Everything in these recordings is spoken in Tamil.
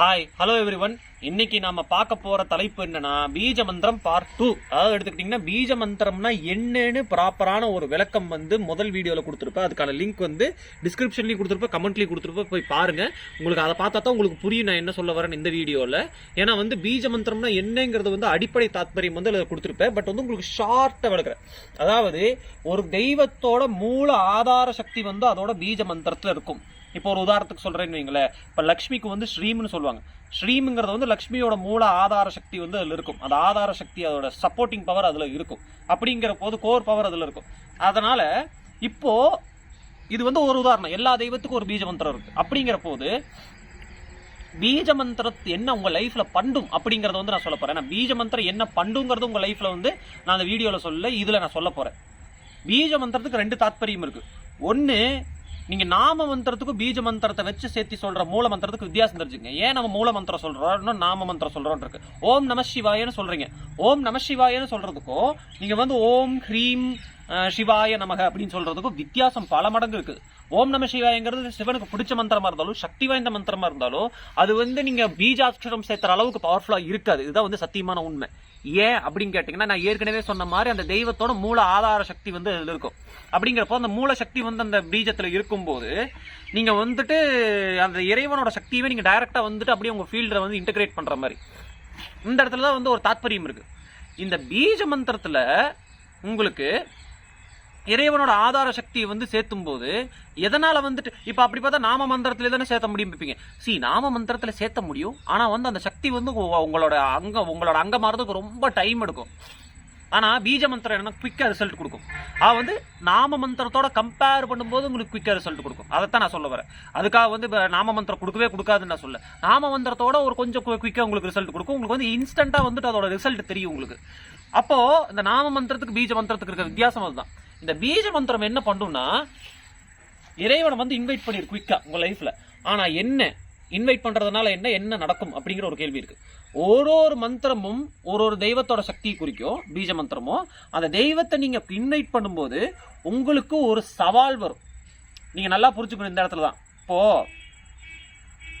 ஹாய் ஹலோ எவ்ரி ஒன் இன்னைக்கு நாம பார்க்க போற தலைப்பு என்னன்னா பீஜ மந்திரம் பார்ட் டூ அதாவது எடுத்துக்கிட்டீங்கன்னா பீஜ மந்திரம்னா என்னன்னு ப்ராப்பரான ஒரு விளக்கம் வந்து முதல் வீடியோவில் கொடுத்துருப்பேன். அதுக்கான லிங்க் வந்து டிஸ்கிரிப்ஷன்லயும் கொடுத்துருப்பேன் கமெண்ட்லயும் கொடுத்துருப்பேன். போய் பாருங்க. உங்களுக்கு அதை பார்த்தா தான் உங்களுக்கு புரியும் நான் என்ன சொல்ல வரேன் இந்த வீடியோவில் ஏன்னா வந்து பீஜ மந்திரம்னா என்னங்கிறது வந்து அடிப்படை தாத்பரியம் வந்து அதில் கொடுத்துருப்பேன். பட் வந்து உங்களுக்கு ஷார்ட்டாக விளக்குறேன். அதாவது ஒரு தெய்வத்தோட மூல ஆதார சக்தி வந்து அதோட பீஜ மந்திரத்தில் இருக்கும். இப்போ ஒரு உதாரணத்துக்கு சொல்கிறேன்னு வைங்களேன். இப்போ லக்ஷ்மிக்கு வந்து ஸ்ரீம்னு சொல்லுவாங்க. ஸ்ரீம்ங்கிறது வந்து லக்ஷ்மியோட மூல ஆதார சக்தி வந்து அதில் இருக்கும். அந்த ஆதார சக்தி அதோட சப்போர்ட்டிங் பவர் அதில் இருக்கும். அப்படிங்கிற போது கோர் பவர் அதில் இருக்கும். அதனால் இப்போது இது வந்து ஒரு உதாரணம். எல்லா தெய்வத்துக்கும் ஒரு பீஜ மந்திரம் இருக்குது அப்படிங்கிற போது பீஜ மந்திரத்து என்ன உங்கள் லைஃப்பில் பண்ணும் அப்படிங்கிறத வந்து நான் சொல்ல போகிறேன் ஏன்னா பீஜ மந்திரம் என்ன பண்ணுங்கிறது உங்கள் லைஃப்பில் வந்து நான் அந்த வீடியோவில் சொல்ல இதில் நான் சொல்ல போகிறேன் பீஜ மந்திரத்துக்கு ரெண்டு தாத்பரியம் இருக்குது ஒன்று நீங்க நாம மந்திரத்துக்கும் பீஜ மந்திரத்தை வச்சு சேர்த்து சொல்ற மூல மந்திரத்துக்கு வித்தியாசம் தெரிஞ்சுங்க. ஏன் நம்ம மூல மந்திரம் சொல்றோம் நாம மந்திரம் சொல்றோம் இருக்கு. ஓம் நம சிவாயன்னு சொல்றீங்க. ஓம் நம சிவாயன்னு சொல்றதுக்கும் நீங்க வந்து ஓம் ஹ்ரீம் சிவாய நமக அப்படின்னு சொல்றதுக்கும் வித்தியாசம் பல மடங்கு இருக்கு. ஓம் நம சிவாயங்கிறது சிவனுக்கு பிடிச்ச மந்திரமா இருந்தாலும் சக்தி வாய்ந்த மந்திரமா இருந்தாலும் அது வந்து நீங்க பீஜாட்சரம் சேர்த்துற அளவுக்கு பவர்ஃபுல்லா இருக்காது. இதுதான் வந்து சத்தியமான உண்மை. ஏன் அப்படின்னு கேட்டீங்கன்னா நான் ஏற்கனவே சொன்ன மாதிரி அந்த தெய்வத்தோட மூல ஆதார சக்தி வந்து அதில் இருக்கும். அப்படிங்கிறப்போ அந்த மூல சக்தி வந்து அந்த பீஜத்துல இருக்கும்போது நீங்க வந்துட்டு அந்த இறைவனோட சக்தியவே நீங்க டைரக்டா வந்துட்டு அப்படியே உங்க ஃபீல்டில் வந்து இன்டகிரேட் பண்ற மாதிரி. இந்த இடத்துல தான் வந்து ஒரு தாத்பரியம் இருக்கு. இந்த பீஜ மந்திரத்துல உங்களுக்கு இறைவனோட ஆதார சக்தியை வந்து சேர்த்தும் போது எதனால வந்துட்டு இப்போ அப்படி பார்த்தா நாம மந்திரத்துல தானே சேர்த்த முடியும் இருப்பீங்க சி நாம மந்திரத்துல சேர்த்த முடியும் ஆனா வந்து அந்த சக்தி வந்து உங்களோட அங்க உங்களோட அங்க மாறதுக்கு ரொம்ப டைம் எடுக்கும். ஆனா பீஜ மந்திரம் என்ன குவிக்கா ரிசல்ட் கொடுக்கும். அது வந்து நாம மந்திரத்தோட கம்பேர் பண்ணும்போது உங்களுக்கு குவிக்கா ரிசல்ட் கொடுக்கும். அதைத்தான் நான் சொல்ல வரேன். அதுக்காக வந்து இப்போ நாம மந்திரம் கொடுக்கவே கொடுக்காதுன்னு நான் சொல்ல நாம மந்திரத்தோட ஒரு கொஞ்சம் குவிக்கா உங்களுக்கு ரிசல்ட் கொடுக்கும். உங்களுக்கு வந்து இன்ஸ்டன்டா வந்துட்டு அதோட ரிசல்ட் தெரியும் உங்களுக்கு. அப்போ இந்த நாம மந்திரத்துக்கு பீஜ மந்திரத்துக்கு இருக்க வித்தியாசம் அதுதான். இந்த பீஜ மந்திரம் என்ன பண்ணும்னா இறைவனை வந்து இன்வைட் பண்ணிரு குயிக்கா உங்க லைஃப்ல ஆனா என்ன? இன்வைட் பண்றதுனால என்ன என்ன நடக்கும் அப்படிங்கிற ஒரு கேள்வி இருக்கு. ஒரு ஒரு மந்திரமும் ஒரு ஒரு தெய்வத்தோட சக்தியை குறிக்கும் பீஜ மந்திரமும் அந்த தெய்வத்தை நீங்க இன்வைட் பண்ணும்போது உங்களுக்கு ஒரு சவால் வரும். நீங்க நல்லா புரிஞ்சுக்கணும் இந்த இடத்துல தான். இப்போ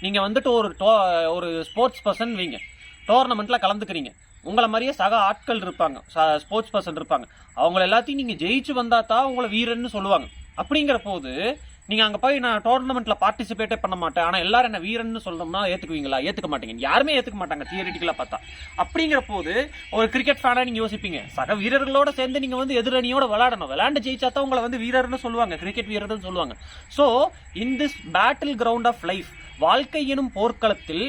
நீங்க வந்துட்டு ஒரு டோ- ஒரு ஸ்போர்ட்ஸ் பர்சன் வைங்க. டோர்னமெண்ட்ல கலந்துக்கிறீங்க. உங்களை மாதிரியே சக ஆட்கள் இருப்பாங்க. ஸ்போர்ட்ஸ் பர்சன் இருப்பாங்க. அவங்கள எல்லாத்தையும் நீங்கள் ஜெயிச்சு வந்தா தான் உங்களை வீரன்னு சொல்லுவாங்க. அப்படிங்கிற போது நீங்கள் அங்கே போய் நான் டோர்னமெண்ட்டில் பார்ட்டிசிபேட்டே பண்ண மாட்டேன். ஆனால் எல்லாரும் என்ன வீரன்னு சொல்லணும்னா ஏற்றுக்குவீங்களா ஏற்றுக்க மாட்டீங்க. யாருமே ஏற்றுக்க மாட்டாங்க தியரிட்டிக்கலாக பார்த்தா. அப்படிங்கிற போது ஒரு கிரிக்கெட் ஃபேனாக நீங்கள் யோசிப்பீங்க. சக வீரர்களோட சேர்ந்து நீங்கள் வந்து எதிரணியோட விளாடணும் விளாண்டு ஜெயிச்சா தான் உங்களை வந்து வீரர்னு சொல்லுவாங்க. கிரிக்கெட் வீரர்னு சொல்லுவாங்க. So in this battleground of life வாழ்க்கை எனும் போர்க்களத்தில்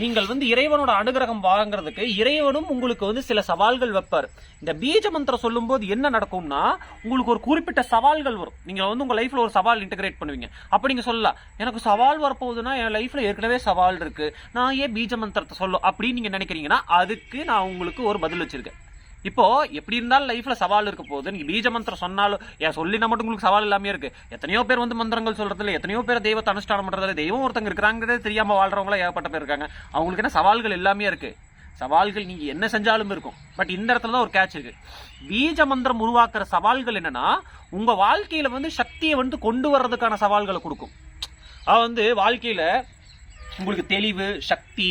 நீங்கள் வந்து இறைவனோட அனுகிரகம் வாங்குறதுக்கு இறைவனும் உங்களுக்கு வந்து சில சவால்கள் வைப்பார். இந்த பீஜ மந்திரம் சொல்லும்போது என்ன நடக்கும்னா உங்களுக்கு ஒரு குறிப்பிட்ட சவால்கள் வரும். நீங்க வந்து உங்க லைஃப்ல ஒரு சவால் இன்டகிரேட் பண்ணுவீங்க. அப்படி நீங்க சொல்லலாம் எனக்கு சவால் வரப்போகுதுன்னா என் லைஃப்ல ஏற்கனவே சவால் இருக்கு. நான் ஏன் பீஜ மந்திரத்தை சொல்லும் அப்படின்னு நீங்க நினைக்கிறீங்கன்னா அதுக்கு நான் உங்களுக்கு ஒரு பதில் வச்சிருக்கேன். இப்போ எப்படி இருந்தாலும் லைஃப்ல சவால் இருக்க போகுது. நீங்க பீஜ மந்திரம் சொன்னாலும் ஏன் சொல்லினா மட்டும் உங்களுக்கு சவால் இல்லாமே இருக்கு. எத்தனையோ பேர் வந்து மந்திரங்கள் சொல்றதுல எத்தனையோ பேர் தெய்வத்தை அனுஷ்டானம் பண்றதுல தெய்வம் ஒருத்தங்க இருக்கிறாங்கிறதே தெரியாம வாழ்றவங்களா ஏகப்பட்ட பேர் இருக்காங்க. அவங்களுக்கு என்ன சவால்கள் எல்லாமே இருக்கு. சவால்கள் நீங்க என்ன செஞ்சாலும் இருக்கும். பட் இந்த இடத்துல தான் ஒரு கேட்ச் இருக்கு. பீஜ மந்திரம் உருவாக்குற சவால்கள் என்னன்னா உங்க வாழ்க்கையில வந்து சக்தியை வந்து கொண்டு வர்றதுக்கான சவால்களை கொடுக்கும். அது வந்து வாழ்க்கையில உங்களுக்கு தெளிவு சக்தி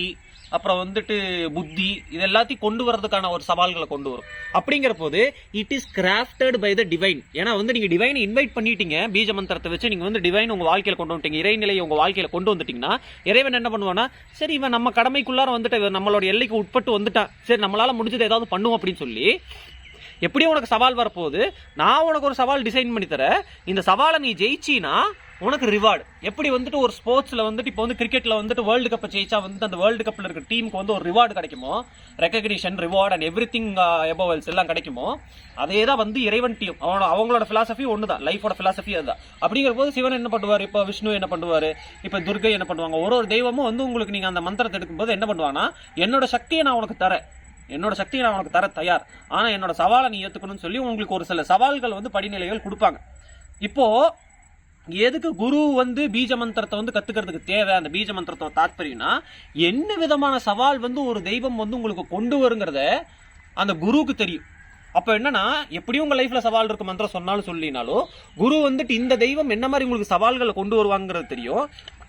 அப்புறம் வந்துட்டு புத்தி இது எல்லாத்தையும் கொண்டு வரதுக்கான ஒரு சவால்களை கொண்டு வரும். அப்படிங்கிற போது it is crafted by the divine ஏன்னா வந்து நீங்க டிவைனை இன்வைட் பண்ணிட்டீங்க பீஜ மந்திரத்தை வச்சு நீங்க வந்து டிவைன் உங்க வாழ்க்கையில கொண்டு வந்துட்டீங்க இறைநிலையை உங்க வாழ்க்கையில கொண்டு வந்துட்டீங்கன்னா இறைவன் என்ன பண்ணுவானா சரி இவன் நம்ம கடமைக்குள்ளார வந்துட்டு இவன் நம்மளோட எல்லைக்கு உட்பட்டு வந்துட்டான். சரி நம்மளால முடிஞ்சது ஏதாவது பண்ணுவோம் அப்படின்னு சொல்லி எப்படியும் உனக்கு சவால் வரப்போகுது நான் உனக்கு ஒரு சவால் டிசைன் பண்ணி தரேன். இந்த சவாலை நீ ஜெயிச்சினா உனக்கு ரிவார்டு எப்படி வந்துட்டு ஒரு ஸ்போர்ட்ஸில் வந்துட்டு இப்போ வந்து கிரிக்கெட்டில் வந்துட்டு வேர்ல்டு கப் ஜெயிச்சா வந்து அந்த வேர்ல்டு கப்பில் இருக்க டீமுக்கு வந்து ஒரு ரிவார்டு கிடைக்குமோ? Recognition reward and everything approvals எல்லாம் கிடைக்குமோ? அதே தான் வந்து இறைவன் டீம் அவனோட அவங்களோட ஃபிலாசபி ஒன்று தான் லைஃபோட ஃபிலாசபி அதுதான். அப்படிங்கிற போது சிவன் என்ன பண்ணுவார்? இப்போ விஷ்ணு என்ன பண்ணுவார்? இப்போ துர்கை என்ன பண்ணுவாங்க? ஒரு ஒரு தெய்வமும் வந்து உங்களுக்கு நீங்கள் அந்த மந்திரத்தை எடுக்கும்போது என்ன பண்ணுவாங்கன்னா என்னோட சக்தியை நான் உனக்கு தரேன். என்னோட சக்தியை நான் உனக்கு தர தயார். ஆனால் என்னோட சவாலை நீ ஏற்றுக்கணும்னு சொல்லி உங்களுக்கு ஒரு சில சவால்கள் வந்து படிநிலைகள் கொடுப்பாங்க. இப்போ எதுக்கு குரு வந்து பீஜ மந்திரத்தை வந்து கத்துக்கிறதுக்கு தேவை? அந்த பீஜ மந்திரத்தோட தாத்பரியம்னா என்ன விதமான சவால் வந்து ஒரு தெய்வம் வந்து உங்களுக்கு கொண்டு வருங்கிறத அந்த குருவுக்கு தெரியும். அப்போ என்னன்னா எப்படியும் உங்க லைஃப்ல சவால் இருக்கு மந்திரம் சொன்னாலும் சொல்லினாலும் குரு வந்துட்டு இந்த தெய்வம் என்ன மாதிரி உங்களுக்கு சவால்களை கொண்டு வருவாங்கிறது தெரியும்.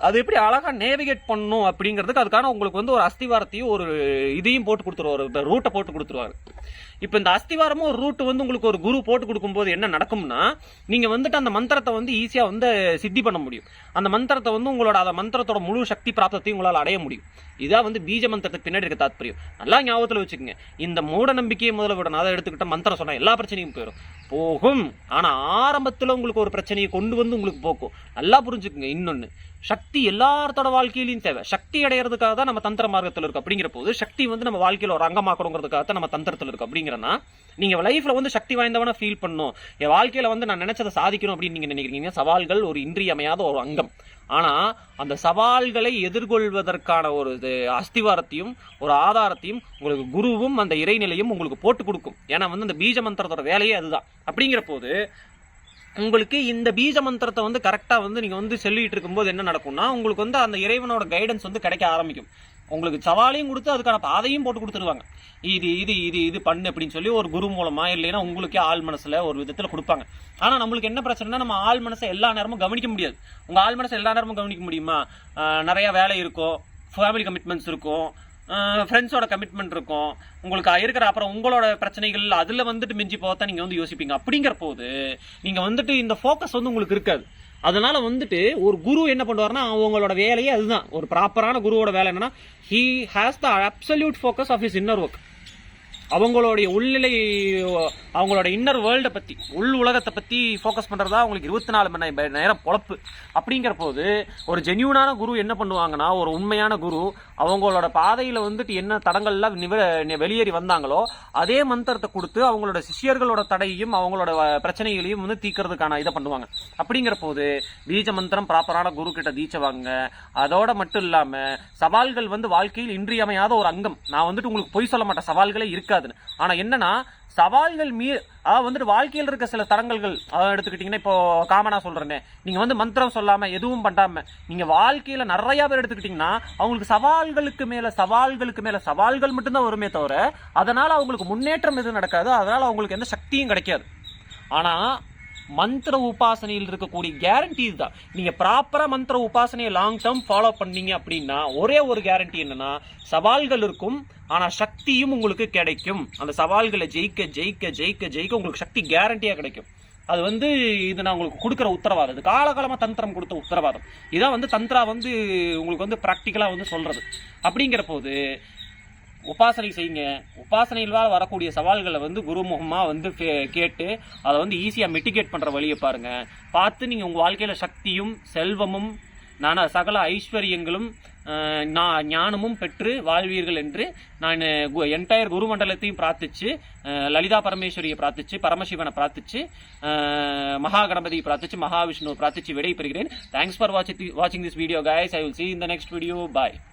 அது எப்படி அழகா நேவிகேட் பண்ணணும் அப்படிங்கிறதுக்கு அதுக்கான உங்களுக்கு வந்து ஒரு அஸ்திவாரத்தையும் ஒரு இதையும் போட்டு கொடுத்துருவாரு. ரூட்டை போட்டு கொடுத்துருவாரு. இப்போ இந்த அஸ்திவாரமும் ஒரு ரூட் வந்து உங்களுக்கு ஒரு குரு போட்டு கொடுக்கும்போது என்ன நடக்கும்னா நீங்கள் வந்துட்டு அந்த மந்திரத்தை வந்து ஈஸியாக வந்து சித்தி பண்ண முடியும். அந்த மந்திரத்தை வந்து உங்களோட அந்த மந்திரத்தோட முழு சக்தி பிராப்தத்தையும் உங்களால் அடைய முடியும். இதான் வந்து பீஜ மந்திரத்துக்கு பின்னாடி இருக்க தாத்பரியம். நல்லா ஞாபகத்தில் வச்சுக்கோங்க. இந்த மூட நம்பிக்கையை முதல்ல விடணும். அதை எடுத்துக்கிட்ட மந்திரம் சொன்னால் எல்லா பிரச்சனையும் போயிடும் போகும். ஆனால் ஆரம்பத்தில் உங்களுக்கு ஒரு பிரச்சனையை கொண்டு வந்து உங்களுக்கு போக்கும். நல்லா புரிஞ்சுக்குங்க இன்னொன்னு. சக்தி எல்லாத்தோட வாழ்க்கையிலையும் தேவை. சக்தி அடையிறதுக்காக தான் நம்ம தந்திர மார்க்கத்தில் இருக்கும். அப்படிங்கிற போது சக்தி வந்து நம்ம வாழ்க்கையில் ஒரு அங்கமாக்கணுங்கிறதுக்காக தான் நம்ம தந்திரத்தில் இருக்கு நினைக்கிறேன்னா நீங்க லைஃப்ல வந்து சக்தி வாய்ந்தவனா ஃபீல் பண்ணணும். என் வாழ்க்கையில வந்து நான் நினைச்சதை சாதிக்கணும் அப்படின்னு நீங்க நினைக்கிறீங்க. சவால்கள் ஒரு இன்றியமையாத ஒரு அங்கம். ஆனா அந்த சவால்களை எதிர்கொள்வதற்கான ஒரு இது அஸ்திவாரத்தையும் ஒரு ஆதாரத்தையும் உங்களுக்கு குருவும் அந்த இறைநிலையும் உங்களுக்கு போட்டு கொடுக்கும். ஏன்னா வந்து அந்த பீஜ மந்திரத்தோட வேலையே அதுதான். அப்படிங்கிற போது உங்களுக்கு இந்த பீஜ மந்திரத்தை வந்து கரெக்டாக வந்து நீங்கள் வந்து சொல்லிட்டு இருக்கும்போது என்ன நடக்கும்னா உங்களுக்கு வந்து அந்த இறைவனோட கைடன்ஸ் வந்து கிடைக்க ஆரம்பிக்கும். உங்களுக்கு சவாலையும் கொடுத்து அதுக்கான பாதையும் போட்டு கொடுத்துருவாங்க. இது இது இது இது பண்ணு அப்படின்னு சொல்லி ஒரு குரு மூலமா இல்லைன்னா உங்களுக்கே ஆள் மனசுல ஒரு விதத்தில் கொடுப்பாங்க. ஆனால் நம்மளுக்கு என்ன பிரச்சனைனா நம்ம ஆள் மனசை எல்லா நேரமும் கவனிக்க முடியாது. உங்க ஆள் மனசை எல்லா நேரமும் கவனிக்க முடியுமா? நிறையா நிறைய வேலை இருக்கும் ஃபேமிலி கமிட்மெண்ட்ஸ் இருக்கும் ஃப்ரெண்ட்ஸோட கமிட்மெண்ட் இருக்கும். உங்களுக்கு இருக்கிற அப்புறம் உங்களோட பிரச்சனைகள் அதில் வந்துட்டு மிஞ்சி போகத்தான் நீங்கள் வந்து யோசிப்பீங்க. அப்படிங்கிற போது நீங்கள் வந்துட்டு இந்த ஃபோக்கஸ் வந்து உங்களுக்கு இருக்காது. அதனால வந்துட்டு ஒரு குரு என்ன பண்ணுவார்னா அவங்களோட வேலையே அதுதான். ஒரு ப்ராப்பரான குருவோட வேலை என்னன்னா he has the absolute focus of his inner work அவங்களுடைய உள்நிலை அவங்களோட இன்னர் வேர்ல்டை பற்றி உள் உலகத்தை பற்றி ஃபோக்கஸ் பண்ணுறதா அவங்களுக்கு இருபத்தி நாலு மணி நேரம் பொழப்பு. அப்படிங்கிற போது ஒரு ஜென்யூனான குரு என்ன பண்ணுவாங்கன்னா ஒரு உண்மையான குரு அவங்களோட பாதையில் வந்துட்டு என்ன தடங்கள்லாம் நிவ வெளியேறி வந்தாங்களோ அதே மந்திரத்தை கொடுத்து அவங்களோட சிஷ்யர்களோட தடையையும் அவங்களோட பிரச்சனைகளையும் வந்து தீக்கிறதுக்கான இதை பண்ணுவாங்க. அப்படிங்கிற போது பீஜ மந்திரம் ப்ராப்பரான குரு கிட்ட தீச்ச வாங்க அதோட மட்டும் இல்லாமல் சவால்கள் வந்து வாழ்க்கையில் இன்றியமையாத ஒரு அங்கம். நான் வந்துட்டு உங்களுக்கு பொய் சொல்ல மாட்டேன். சவால்களே இருக்க இருக்காதுன்னு. ஆனால் என்னன்னா சவால்கள் மீ அதாவது வந்துட்டு வாழ்க்கையில் இருக்க சில தடங்கல்கள் அதாவது இப்போ காமனா சொல்றேனே. நீங்கள் வந்து மந்திரம் சொல்லாமல் எதுவும் பண்ணாமல் நீங்கள் வாழ்க்கையில் நிறையா பேர் எடுத்துக்கிட்டிங்கன்னா அவங்களுக்கு சவால்களுக்கு மேலே சவால்களுக்கு மேலே சவால்கள் மட்டும்தான் வருமே தவிர அதனால் அவங்களுக்கு முன்னேற்றம் எதுவும் நடக்காது அதனால் அவங்களுக்கு எந்த சக்தியும் கிடைக்காது. ஆனால் மந்திர உபாசனையில் இருக்கக்கூடிய கேரண்டி இதுதான். நீங்க ப்ராப்பரா மந்திர உபாசனையை லாங் டேர்ம் ஃபாலோ பண்ணீங்க அப்படின்னா ஒரே ஒரு கேரண்டி என்னன்னா சவால்கள் இருக்கும் ஆனா சக்தியும் உங்களுக்கு கிடைக்கும். அந்த சவால்களை ஜெயிக்க ஜெயிக்க ஜெயிக்க ஜெயிக்க உங்களுக்கு சக்தி கேரண்டியா கிடைக்கும். அது வந்து இது நான் உங்களுக்கு கொடுக்குற உத்தரவாதம். இது காலகாலமாக தந்திரம் கொடுத்த உத்தரவாதம். இதான் வந்து தந்திரா வந்து உங்களுக்கு வந்து ப்ராக்டிக்கலாக வந்து சொல்கிறது அப்படிங்கிற போது உபாசனை செய்யுங்க. உபாசனையிலால் வரக்கூடிய சவால்களை வந்து குருமுகமாக வந்து கே- கேட்டு அதை வந்து ஈஸியாக மெட்டிகேட் பண்ணுற வழியை பாருங்கள் பார்த்து நீங்கள் உங்கள் வாழ்க்கையில் சக்தியும் செல்வமும் நான் சகல ஐஸ்வர்யங்களும் நான் ஞானமும் பெற்று வாழ்வீர்கள் என்று நான் என்டையர் குரு மண்டலத்தையும் பிரார்த்திச்சு லலிதா பரமேஸ்வரியை பிரார்த்திச்சு பரமசிவனை பிரார்த்திச்சு மகா கணபதியை பிரார்த்திச்சு மகாவிஷ்ணுவை பிரார்த்திச்சு விடை பெறுகிறேன் தேங்க்ஸ் ஃபார் வாட்சிங் வாட்சிங் this video guys I will see இந்த நெக்ஸ்ட் வீடியோ பாய்